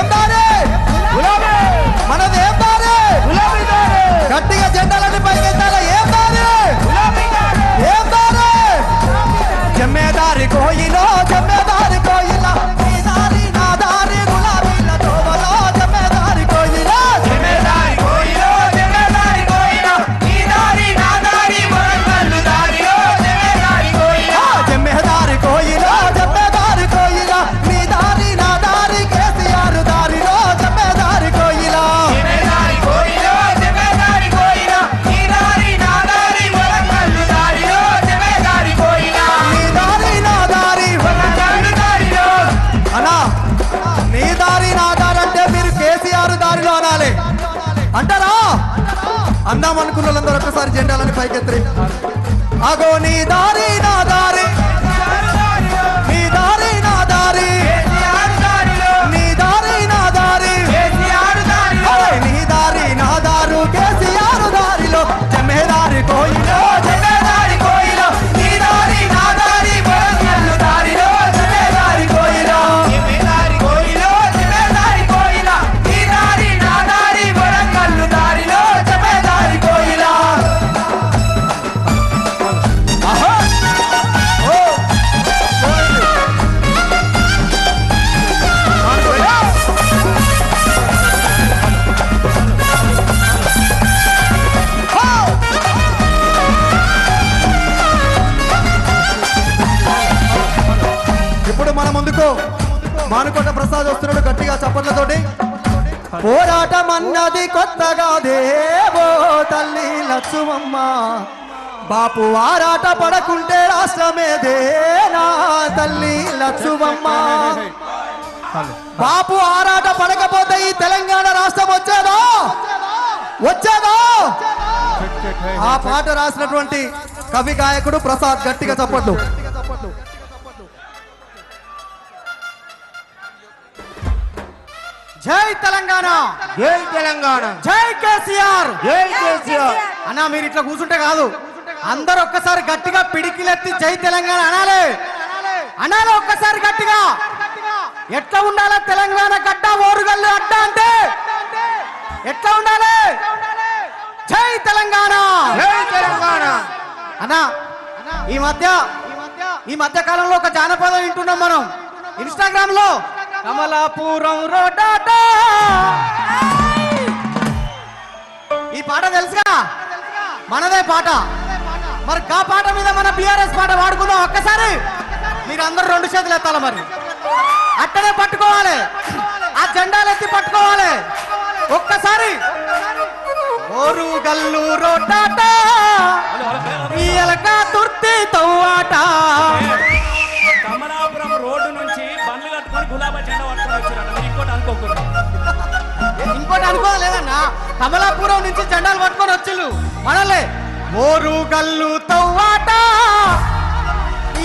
എന്താണ് అందాం అనుకున్న వాళ్ళందరూ ఒక్కసారి జెండాలని పైకెత్తి అగో నీ దారి నా దారి ప్రసాద్ వస్తున్నాడు గట్టిగా చప్పట్లతోటి. పోరాటం అన్నది కొత్తగా దేవో తల్లి లక్ష్మమ్మ. బాపు ఆరాట పడకుంటే రాష్ట్రమేదేనా తల్లి లక్ష్మమ్మ. బాపు ఆరాట పడకపోతే ఈ తెలంగాణ రాష్ట్రం వచ్చేదో? వచ్చేదో? ఆ పాట రాసినటువంటి కవి గాయకుడు ప్రసాద్ గట్టిగా చప్పట్లు. జై తెలంగాణ. జై తెలంగాణ. జై కేసీఆర్. జై కేసీఆర్. అన్నా మీరు ఇట్లా కూర్చుంటే కాదు. అందరు ఒక్కసారి గట్టిగా పిడికిలెత్తి జై తెలంగాణ అనాలి. అనాలి ఒక్కసారి గట్టిగా. ఎట్లా ఉండాలి తెలంగాణ గడ్డ ఓరుగల్లు అడ్డ అంటే? ఎట్లా ఉండాలి? జై తెలంగాణ. జై తెలంగాణ. అన్నా ఈ మధ్య ఈ మధ్య కాలంలో ఒక జానపదం వింటున్నాం మనం. ఇన్స్టాగ్రామ్లో కమలాపురం రోడాట ఈ పాట తెలుసుగా? మనదే పాట. మరి ఆ పాట మీద మన బిఆర్ఎస్ పాట వాడుకుందాం ఒక్కసారి. మీరు అందరు రెండు చేతులు ఎత్తాలి మరి. అట్టనే పట్టుకోవాలి. ఆ జెండాలు ఎత్తి పట్టుకోవాలి. ఒక్కసారి. ఓరు గల్లు రోటాట తుర్తి తవ్వాట. మీరు ఇంకోటి ఇంకోటి అనుకోలేదన్నా కమలాపురం నుంచి జెండాలు పట్టుకొని వచ్చిళ్ళు. మనలే. ఓరు గల్లు తవ్వాట.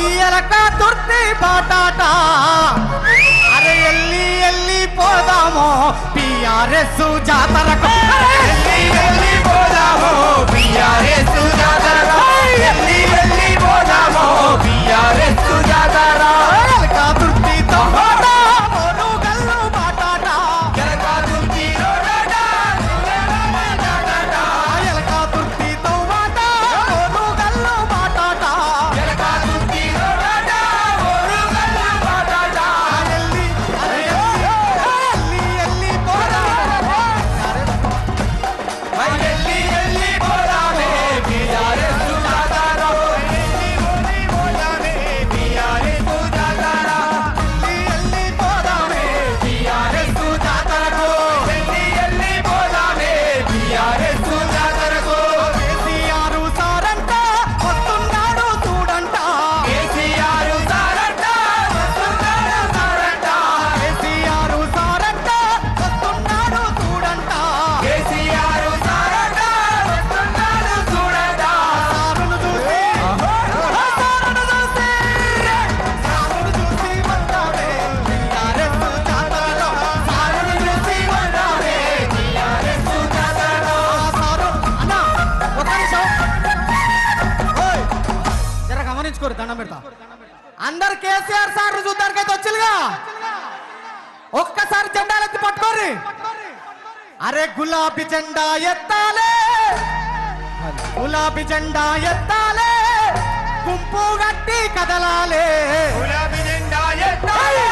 ఈయలక తుర్తి బాటాట అరే ఎల్లి ఎల్లి పోదామో. పిఆర్ఎస్ జాతరకు తీసుకోరు దండం పెడతా. అందరు కేసీఆర్ సార్ చూద్దానికైతే వచ్చిగా ఒక్కసారి జెండాలు ఎత్తి పట్టుకోరి అరే గులాబీ జెండా ఎత్తాలే. గులాబీ జెండా ఎత్తాలే. గుంపు గట్టి కదలాలే. గులాబీ జెండా ఎత్తాలే.